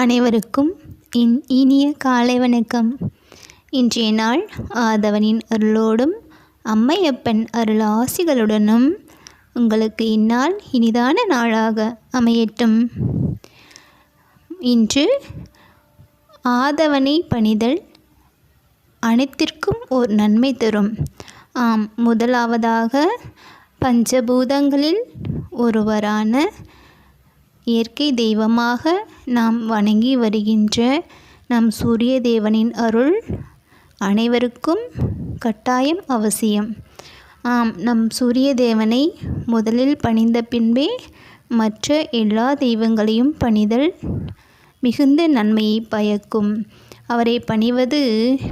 அனைவருக்கும் என் இனிய காலை வணக்கம். இன்றைய நாள் ஆதவனின் அருளோடும் அம்மையப்பன் அருள் ஆசிகளுடனும் உங்களுக்கு இந்நாள் இனிதான நாளாக அமையட்டும். இன்று ஆதவனை பணிதல் அனைத்திற்கும் ஓர் நன்மை தரும். ஆம் முதலாவதாக பஞ்சபூதங்களில் ஒருவரான இயற்கை தெய்வமாக நாம் வணங்கி வருகின்ற நம் சூரிய தேவனின் அருள் அனைவருக்கும் கட்டாயம் அவசியம். ஆம் நம் சூரிய தேவனை முதலில் பணிந்த பின்பே மற்ற எல்லா தெய்வங்களையும் பணிதல் மிகுந்த நன்மையை பயக்கும். அவரை பணிவது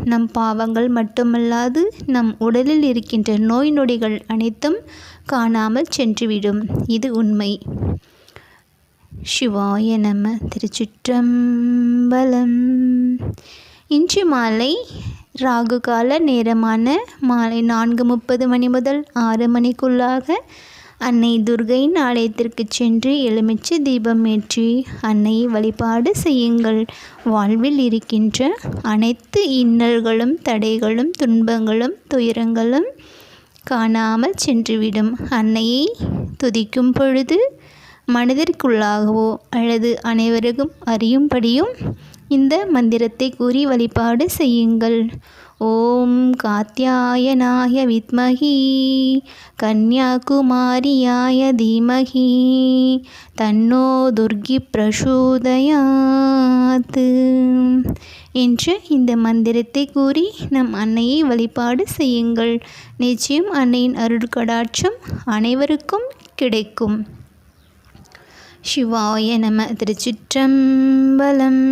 நம் பாவங்கள் மட்டுமல்லாது நம் உடலில் இருக்கின்ற நோய் நொடிகள் அனைத்தும் காணாமல் சென்றுவிடும். இது உண்மை. சிவாய நம திருச்சிற்றம்பலம். இன்று மாலை ராகு கால நேரமான மாலை நான்கு முப்பது மணி முதல் ஆறு மணிக்குள்ளாக அன்னை துர்கையின் ஆலயத்திற்கு சென்று எலுமிச்சை தீபம் ஏற்றி அன்னையை வழிபாடு செய்யுங்கள். வாழ்வில் இருக்கின்ற அனைத்து இன்னல்களும் தடைகளும் துன்பங்களும் துயரங்களும் காணாமல் சென்றுவிடும். அன்னையை துதிக்கும் பொழுது மனதிற்குள்ளாகவோ அல்லது அனைவருக்கும் அறியும்படியும் இந்த மந்திரத்தை கூறி வழிபாடு செய்யுங்கள். ஓம் காத்தியாயனாய வித்மகி கன்யாகுமாரியாய தீமகி தன்னோ துர்கி பிரசூதயாத்து என்று இந்த மந்திரத்தை கூறி நம் அன்னையை வழிபாடு செய்யுங்கள். நிச்சயம் அன்னையின் அருள் கடாட்சம் அனைவருக்கும் கிடைக்கும். சிவாய நம. திருச்சிற்றம்பலம்.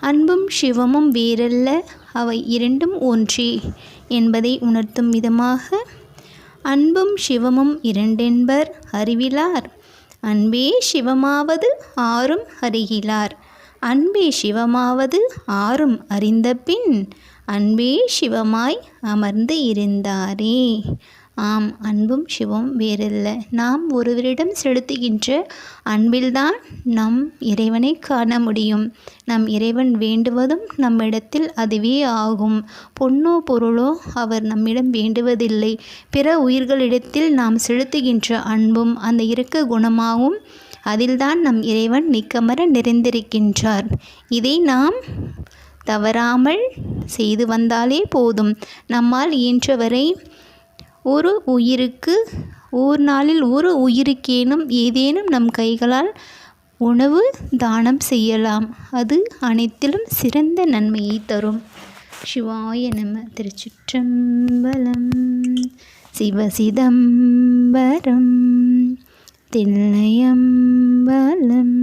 அன்பும் சிவமும் வேறல்ல அவை இரண்டும் ஒன்றே என்பதை உணர்த்தும் விதமாக அன்பும் சிவமும் இரண்டென்பர் அறிவிலார். அன்பே சிவமாவது ஆறும் அறிகிலார். அன்பே சிவமாவது ஆறும் அறிந்த பின் அன்பே சிவமாய் அமர்ந்து இருந்தாரே. ஆம் அன்பும் சிவம் வேறில்ல. நாம் ஒருவரிடம் செலுத்துகின்ற அன்பில்தான் நம் இறைவனை காண முடியும். நம் இறைவன் வேண்டுவதும் நம்மிடத்தில் அதுவே ஆகும். பொன்னோ பொருளோ அவர் நம்மிடம் வேண்டுவதில்லை. பிற உயிர்களிடத்தில் நாம் செலுத்துகின்ற அன்பும் அந்த இறக்க குணமாகவும் அதில்தான் நம் இறைவன் நிக்கமர நிறைந்திருக்கின்றார். இதை நாம் தவறாமல் செய்து வந்தாலே போதும். நம்மால் இயன்றவரை ஒரு உயிருக்கு ஓர் நாளில் ஒரு உயிருக்கேனும் ஏதேனும் நம் கைகளால் உணவு தானம் செய்யலாம். அது அனைத்திலும் சிறந்த நன்மையை தரும். சிவாய நம திருச்சிற்றம்பலம். சிவசிதம்பரம். தில்லையம்பலம்